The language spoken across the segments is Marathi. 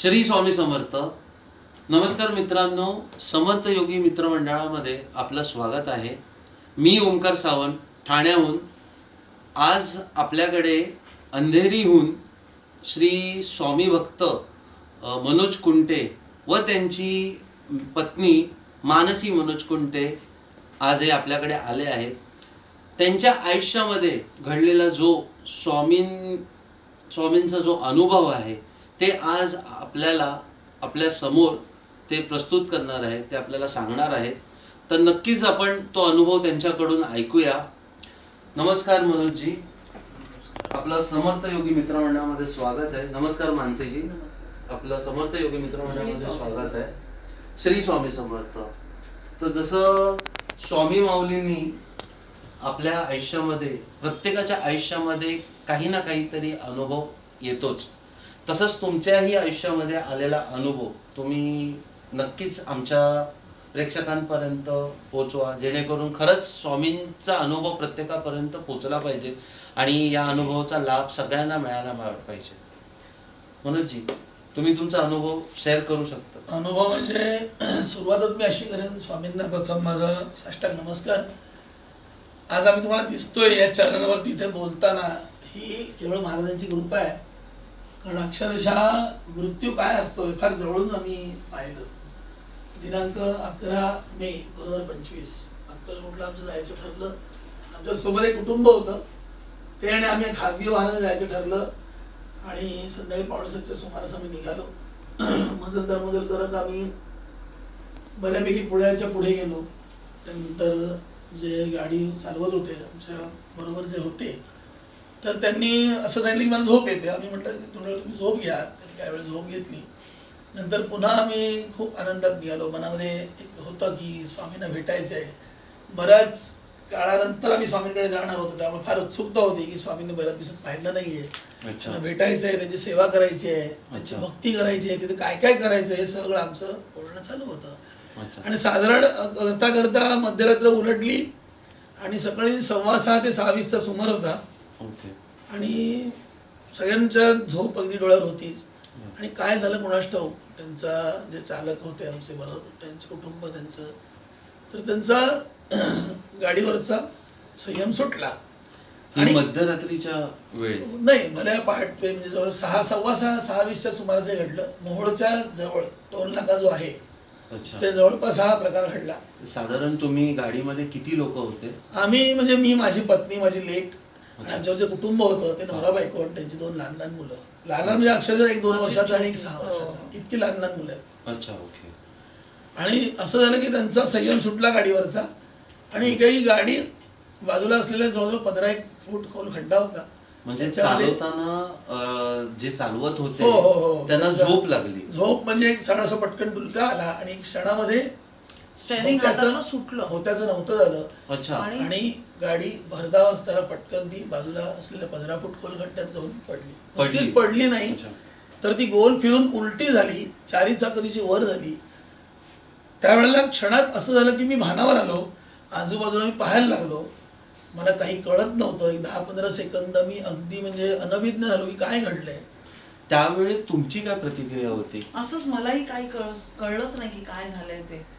श्री स्वामी समर्थ. नमस्कार मित्रांनो समर्थ योगी मित्रमंडळामध्ये आपलं स्वागत आहे. मी ओंकार सावंत ठाण्याहून. आज आपल्याकडे अंधेरीहून श्री स्वामी भक्त मनोज कुंटे व त्यांची पत्नी मानसी मनोज कुंटे आज हे आपल्याकडे आले आहेत. त्यांच्या आयुष्यामध्ये घडलेला जो स्वामीं स्वामींचा जो अनुभव आहे ते आज आपल्याला आपल्यासमोर ते प्रस्तुत करणार आहेत ते आपल्याला सांगणार आहेत. तर नक्कीच आपण तो अनुभव त्यांच्याकडून ऐकूया. नमस्कार मनोजजी. आपलं समर्थ योगी मित्रमंडळामध्ये स्वागत आहे. नमस्कार मानसेजी. आपलं समर्थ योगी मित्रमंडळामध्ये स्वागत आहे. श्री स्वामी समर्थ. तर जसं स्वामी माऊलींनी आपल्या आयुष्यामध्ये प्रत्येकाच्या आयुष्यामध्ये काही ना काहीतरी अनुभव येतोच. तसंच तुमच्याही आयुष्यामध्ये आलेला अनुभव तुम्ही नक्कीच आमच्या प्रेक्षकांपर्यंत पोचवा जेणेकरून खरंच स्वामींचा अनुभव प्रत्येकापर्यंत पोचला पाहिजे आणि या अनुभवाचा लाभ सगळ्यांना मिळायला पाहिजे. मनोजजी तुम्ही तुमचा अनुभव शेअर करू शकता. अनुभव म्हणजे सुरुवातच मी अशी करेन. स्वामींना प्रथम माझा साष्टांग नमस्कार. आज आम्ही तुम्हाला दिसतोय या चॅनलवर तिथे बोलताना. ही केवळ महाराजांची कृपा आहे. कारण अक्षरशः मृत्यू काय असतो हे फार जवळून आम्ही पाहिलं. दिनांक अकरा मे दोन हजार पंचवीस. अक्कलकोटला आमचं जायचं ठरलं. आमच्यासोबत एक कुटुंब होतं. ते आणि आम्ही खासगी वाहनाने जायचं ठरलं. आणि संध्याकाळी पावणेसातच्या सुमारास आम्ही निघालो. मजलदार मजल करत आम्ही बऱ्यापैकी पुण्याच्या पुढे गेलो. त्यानंतर जे गाडी चालवत होते आमच्या बरोबर जे होते तर त्यांनी असं सांगितलं की मला झोप येते. आम्ही म्हटलं वेळ तुम्ही झोप घ्या. त्यांनी काही वेळ झोप घेतली. नंतर पुन्हा आम्ही खूप आनंदात निघालो. मनामध्ये एक होतं की स्वामींना भेटायचं आहे बऱ्याच काळानंतर आम्ही स्वामींकडे जाणार होतो. त्यामुळे फार उत्सुकता होती की स्वामींनी बऱ्याच दिवसात पाहिलं नाहीये. त्यांना भेटायचं आहे त्यांची सेवा करायची आहे त्यांची. भक्ती करायची आहे तिथे काय काय करायचं हे सगळं आमचं बोलणं चालू होतं. आणि साधारण करता करता मध्यरात्र उलटली आणि सकाळी सव्वा सहा ते सहा वीसचा सुमार होता. ओके. आणि सगळ्यांच्या झोप अगदी डोळ्यावर होतीच. आणि काय झालं कोणास ठाऊक त्यांचा जे चालक होते आमचे बरोबर. त्यांचे कुटुंब त्यांचं. तर त्यांचा गाडीवरचा संयम सुटला. आणि- मध्यरात्रीच्या वेळी? नाही भल्या पहाटे म्हणजे जवळ सहा सव्वा सहा सहा वीसच्या सुमारास हे घडलं. मोहोळच्या जवळ टोल नाका जो आहे ते जवळपास हा प्रकार घडला. साधारण तुम्ही गाडीमध्ये किती लोक होते? आम्ही म्हणजे मी माझी पत्नी माझी अच्छा. आमच्यावर जे कुटुंब होतं ते नवरा बायको आणि त्यांची दोन लहान लहान मुलं. लहान लहान म्हणजे अक्षरशः एक दोन वर्षाचा आणि एक सहा वर्षाचा. इतकी लहान लहान मुलं आहेत. अच्छा ओके. आणि असं झालं की त्यांचा संयम सुटला गाडीवरचा. आणि काही गाडी बाजूला असलेल्या जवळजवळ पंधरा एक फूट खोल खड्डा होता. म्हणजे चालवताना जे चालवत होते हो, हो, हो. त्यांना झोप लागली. झोप म्हणजे एक क्षण असं पटकन डुलका आला आणि एक क्षणामध्ये स्टेरिंग हातातलं सुटलं. होत्याचं नव्हतं झालं. अच्छा. आणि- गाडी भरधाव असताना पटकन ती बाजूला असलेल्या पंधरा फूट खोल खड्ड्यात जाऊन पडली. पडली. नुसतीच पडली नाही. अच्छा. तर ती गोल फिरून उलटी झाली. चारी चाक तिची वर झाली. त्यावेळेला क्षणात असं झालं की मी भानावर आलो. आजूबाजूला मी पाहायला लागलो. मला काही कळत नव्हतं. एक दहा पंधरा सेकंद मी अगदी म्हणजे अनभिज्ञ झालो की काय घडलंय. त्यावेळी तुमची काय प्रतिक्रिया होती? असंच मलाही काही कळ कळलंच नाही की काय झालंय ते.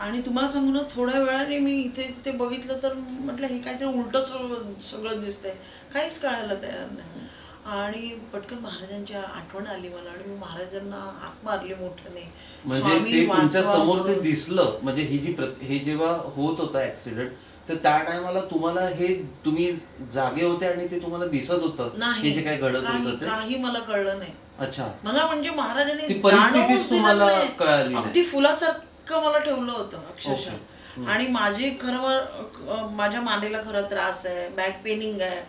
आणि तुम्हाला सांगू ना थोड्या वेळाने मी इथे तिथे बघितलं तर म्हटलं हे काहीतरी उलट सगळं सगळं दिसतंय. काहीच कळायला तयार नाही. आणि पटकन महाराजांची आठवण आली मला आणि मी महाराजांना हाक मारली मोठ्याने. म्हणजे ते तुमच्यासमोर ते. दिसलं. म्हणजे ही जी प्रत- हे जेव्हा होत होता ऍक्सिडेंट तर त्या टायमाला तुम्हाला हे तुम्ही जागे होते आणि ते तुम्हाला दिसत होतं? हे जे काय घडत होतं ते? काही मला कळलं नाही. अच्छा. मला म्हणजे महाराजांनी ती परिस्थितीच तुम्हाला. कळाली. अगदी फुलासारखं मला ठेवलं होतं. अक्षरशः. आणि माझे खरं माझ्या मांडीला खरं त्रास आहे बॅक पेनिंग आहे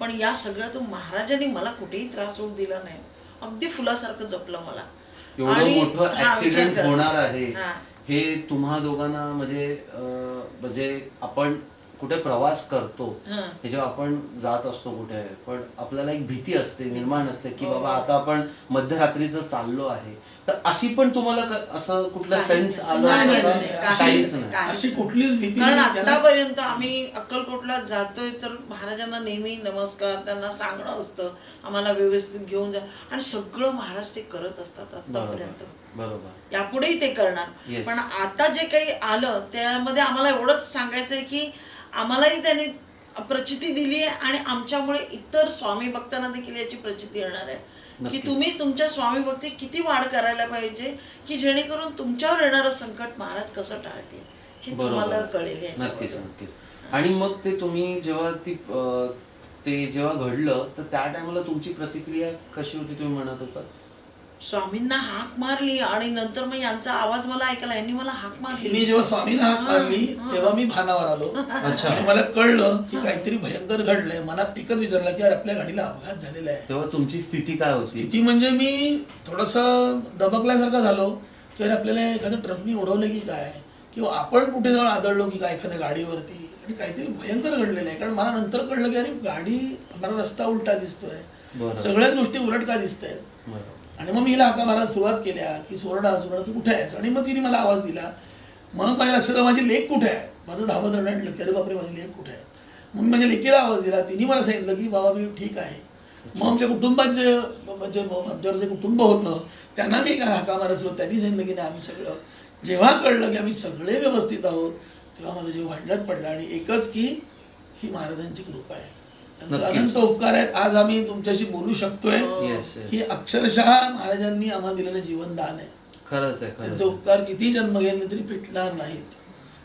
पण या सगळ्यातून महाराजांनी मला कुठेही त्रास होऊ दिला नाही अगदी फुलासारखं जपलं मला एवढं मोठं ऍक्सिडेंट. होणार आहे हा. तुम्हा दोघांना म्हणजे म्हणजे आपण कुठे प्रवास करतो जेव्हा आपण जात असतो कुठे पण आपल्याला एक भीती असते निर्माण असते की हो. बाबा आता आपण मध्यरात्रीचं चाललो आहे. तर अशी पण तुम्हाला असं कुठला सेन्स. आला काहीच? नाही, अशी कुठलीच भीती कारण आतापर्यंत आम्ही अक्कलकोटला जातोय तर महाराजांना नेहमी नमस्कार त्यांना सांगणं असतं आम्हाला व्यवस्थित घेऊन जा. आणि सगळं महाराज ते करत असतात आतापर्यंत बरोबर यापुढेही ते करणार. पण आता जे काही आलं त्यामध्ये आम्हाला एवढंच सांगायचंय की आम्हालाही त्यांनी प्रचिती दिली आहे आणि आमच्यामुळे इतर स्वामी भक्तांना देखील याची प्रचिती येणार आहे की. तुम्ही तुमच्या स्वामी भक्ती किती वाढ करायला पाहिजे की जेणेकरून तुमच्यावर येणारं संकट महाराज कसं टाळतील हे. तुम्हाला कळेल नक्कीच. नक्कीच आणि मग ते तुम्ही जेव्हा ती ते जेव्हा घडलं तर त्या टायमाला तुमची प्रतिक्रिया कशी होती तुम्ही म्हणत होता स्वामींना हाक मारली आणि नंतर मग यांचा आवाज मला ऐकला यांनी मला हाक हिने मारली जेव्हा स्वामींना हाक मारली हा. तेव्हा मी भानावर आलो. अच्छा. आणि मला कळलं की काहीतरी भयंकर घडलंय. मनात एकच विचारलं की यार आपल्या गाडीला अपघात झालेला आहे. तेव्हा तुमची स्थिती काय होती? स्थिती म्हणजे मी थोडस दबकल्यासारखा झालो की अरे आपल्याला एखाद्या ट्रकनी उडवलं की काय? किंवा आपण कुठे जाऊन आदळलो की काय एखाद्या गाडीवरती? आणि काहीतरी भयंकर घडलेलं आहे. कारण मला नंतर कळलं की अरे गाडी मला रस्ता उलटा दिसतोय. बरं. सगळ्याच गोष्टी उलट का दिसत आहेत बरं. आणि मग मी हिला हाका मारायला सुरुवात केल्या की सुवर्णा सुवर्णा तू कुठे आहेस? आणि मग तिने मला आवाज दिला मग माझ्या लक्षात माझी लेख कुठे आहे? माझं धावत रडलं की अरे बापरे माझी लेख कुठे आहे? मग मी माझ्या लेकीला आवाज दिला तिने मला सांगितलं की बाबा मी ठीक आहे. मग आमच्या कुटुंबाचे म्हणजे आमच्यावर जे कुटुंब होतं त्यांना मी काय हाका मारायचं होतं त्यांनी सांगितलं की नाही आम्ही सगळं जेव्हा कळलं की आम्ही सगळे व्यवस्थित आहोत तेव्हा माझा जीव भांडण्यात पडला आणि एकच की ही महाराजांची कृपा आहे. अनंत उपकार आहेत. आज आम्ही तुमच्याशी बोलू शकतोय. हो. ही अक्षरशः महाराजांनी आम्हाला दिलेलं जीवनदान आहे. खरंच आहे खरंच त्यांचे. उपकार किती जन्म घेतले तरी फिटणार नाहीत.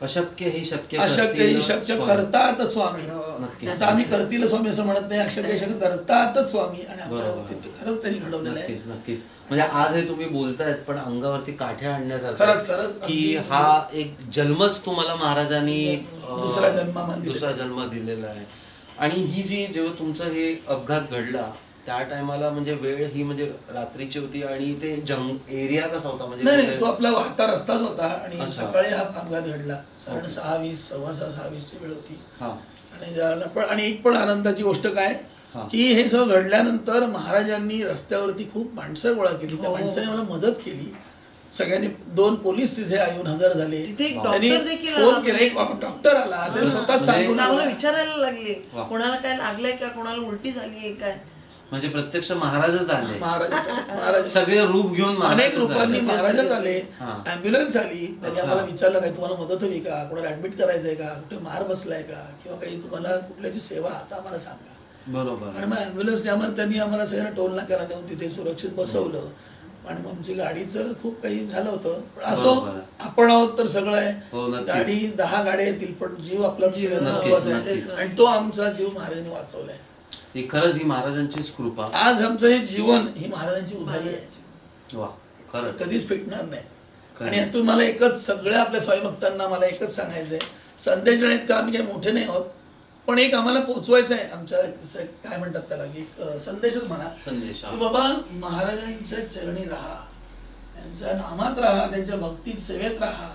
अशक्य ही शक्य अशक्य ही शक्य. करतात स्वामी. नक्की. आता आम्ही करतील स्वामी असं म्हणत नाही. अशक्य ही शक्य करतातच स्वामी. आणि आमच्या. बाबतीत खरंच त्यांनी घडवलेलं आहे. नक्कीच नक्कीच. म्हणजे आज हे तुम्ही बोलतायत पण अंगावरती काठ्या आणण्यासारखं खरंच खरंच. की हा एक जन्मच तुम्हाला महाराजांनी दुसरा जन्मामध्ये दिलेला. दुसरा जन्म दिलेला आहे. आणि ही जी जेव्हा तुमचं हे अपघात घडला त्या टायमाला म्हणजे वेळ ही म्हणजे रात्रीची होती आणि ते जंग एरिया कसा होता म्हणजे नाही नाही तो आपला वाहता रस्ताच होता आणि अच्छा. सकाळी हा अपघात घडला साडे. सहा वीस सव्वा सहा सहा वीसची वेळ होती हा आणि पण आणि एक पण आनंदाची गोष्ट काय हा. की हे सगळं घडल्यानंतर महाराजांनी रस्त्यावरती खूप माणसं गोळा केली त्या हो. माणसाने मला मदत केली सगळ्यांनी दोन पोलीस तिथे येऊन हजर झाले. तिथे एक त्यांनी डॉक्टर देखील फोन आला. केला. एक डॉक्टर आला. ते हा. स्वतःच सांगून. विचारायला लागले. कोणाला काय लागलंय का? कोणाला उलटी झाली आहे काय? म्हणजे प्रत्यक्ष महाराजच आले. महाराज महाराज सगळे रूप घेऊन अनेक रूपांनी आले. महाराजच आले. अँब्युलन्स आली. त्यांनी. आम्हाला विचारलं काही तुम्हाला मदत हवी का? कोणाला ऍडमिट करायचंय का? कुठे मार बसलाय का? किंवा काही तुम्हाला कुठल्याची सेवा आता आम्हाला सांगा. बरोबर. आणि मग ॲम्ब्युलन्सने आम्हाला त्यांनी आम्हाला सगळ्यांना टोल नाक्याला नेऊन तिथे सुरक्षित बसवलं. आणि मग आमची गाडीचं खूप काही झालं होतं. पण असो बरोबर. आहे. आपण आहोत तर सगळं हो, आहे नक्कीच. गाडी दहा गाड्या येतील पण जीव आपला जीव सगळ्यात नक्कीच, महत्त्वाचा आहे नक्कीच. आणि तो आमचा जीव महाराजांनी वाचवलाय. ही खरंच ही महाराजांचीच कृपा. आज आमचं हे जीवन ही महाराजांची उधारी आहे. वा खरंच. कधीच फिटणार नाही. आणि यातून मला एकच सगळ्या आपल्या स्वामी भक्तांना मला एकच सांगायचंय. संदेश देण्यात का आम्ही काही मोठे नाही आहोत. पण एक आम्हाला पोचवायचं आहे आमच्या काय म्हणतात त्याला की एक, संदेशच म्हणा. संदेश बाबा महाराजांच्या चरणी राहा. त्यांच्या नामात राहा त्यांच्या भक्तीत सेवेत राहा.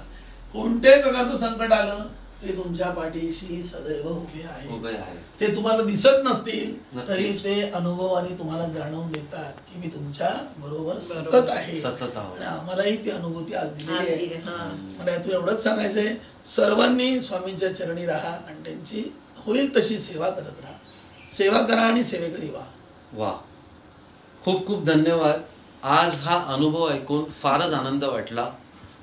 कोणत्याही प्रकारचं संकट आलं ते तुमच्या पाठीशी सदैव उभे आहे उभे आहे ते तुम्हाला दिसत नसतील. तरी ते अनुभवाने तुम्हाला जाणवून देतात की मी तुमच्या बरोबर सतत. आहे. सतत. आणि आम्हालाही ती अनुभूती आज दिलेली आहे हा. मला यातून एवढंच सांगायचंय सर्वांनी स्वामींच्या चरणी राहा आणि त्यांची होईल तशी सेवा करत राहा. सेवा करा आणि सेवेकरी व्हा. वा. खूप खूप धन्यवाद. आज हा अनुभव ऐकून फारच आनंद वाटला.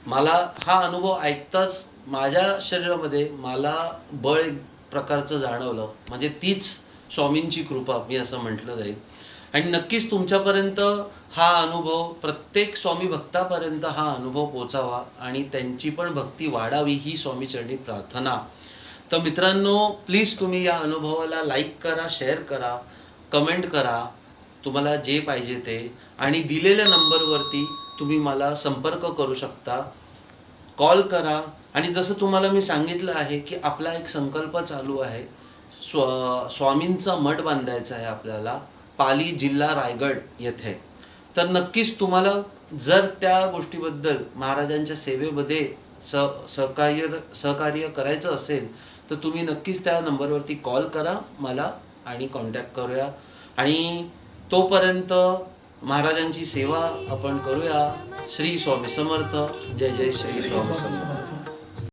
मला हा अनुभव ऐकताच माझ्या शरीरामध्ये मला बळ एक प्रकारचं जाणवलं. म्हणजे तीच स्वामींची कृपा मी असं म्हटलं जाईल. आणि नक्कीच तुमच्यापर्यंत हा अनुभव प्रत्येक स्वामी भक्तापर्यंत हा अनुभव पोचावा आणि त्यांची पण भक्ती वाढावी ही स्वामीचरणी प्रार्थना. तर मित्रांनो प्लीज तुम्ही या अनुभवाला लाईक करा शेअर करा कमेंट करा. तुम्हाला जे पाहिजे ते. आणि दिलेल्या नंबरवरती तुम्ही मला संपर्क करू शकता. कॉल करा. आणि जसं तुम्हाला मी सांगितलं आहे की आपला एक संकल्प चालू आहे. स्व स्वामींचा मठ बांधायचा आहे आपल्याला. पाली जिल्हा रायगड येथे. तर नक्कीच तुम्हाला जर त्या गोष्टीबद्दल महाराजांच्या सेवेमध्ये स सहकार्य सहकार्य करायचं असेल तर तुम्ही नक्कीच त्या नंबरवरती कॉल करा मला आणि कॉन्टॅक्ट करूया. आणि तोपर्यंत महाराजांची सेवा आपण करूया. श्री स्वामी समर्थ. जय जय श्री स्वामी समर्थ.